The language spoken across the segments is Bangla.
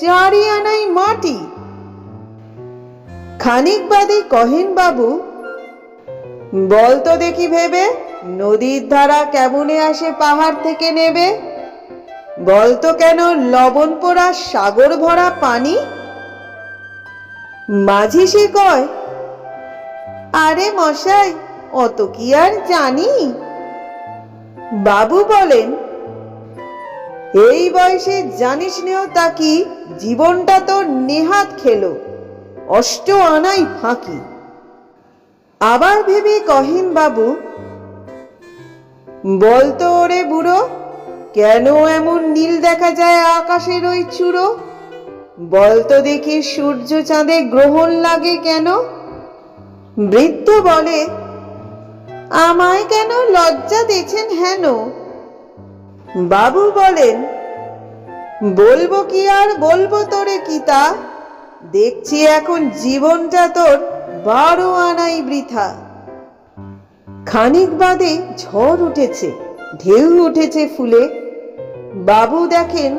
চারি আনাই মাটি। খানিক বাদে কহেন বাবু, বল তো দেখি ভেবে, নদীর ধারা কেমনে আসে পাহাড় থেকে নেবে? বল তো কেন লবণ পোড়া সাগর ভরা পানি? মাঝি সে কয়, আরে মশাই, অত কি আর জানি? বাবু বলেন এই বয়সে জানিস নেও তা কি? জীবনটা তোর নেহাত খেলো। অষ্ট আনাই ফাঁকি। আবার ভেবে কহিন বাবু বলতো ওরে বুড়ো, কেন এমন নীল দেখা যায় আকাশের ওই চূড়ো? বলতো দেখি সূর্য চাঁদে গ্রহণ লাগে কেন? বৃদ্ধ বলে, আমায় কেন লজ্জা দিয়েছেন হেন? বাবু বলেন, বলব কি আর বলব তোরে কি তা দেখছি এখন জীবনটা তোর বারো আনাই বৃথা। খানিক বাদে ঝড় উঠেছে, ঢেউ উঠেছে ফুলে। বাবু দেখেন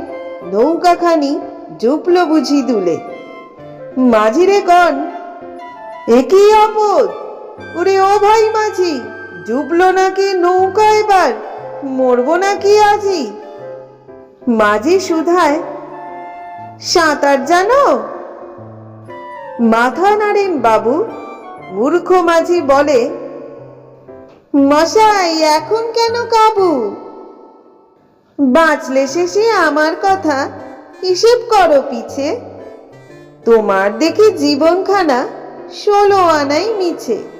নৌকাখানি জুপল বুঝি দুলে। মাঝিরে গন একই আপদ? ওরে ও ভাই মাঝি, ডুবলো নাকি নৌকা এবার? মরবো নাকি আজি? মাঝি সুধায়, সাঁতার জানো? মাথা নাড়েন বাবু, মূর্খ মাঝি বলে, মশাই, এখন কেন কাবু? বাঁচলে শেষে আমার কথা, হিসেব করো পিছে। তোমার দেখি জীবনখানা ষোলো আনাই মিছে।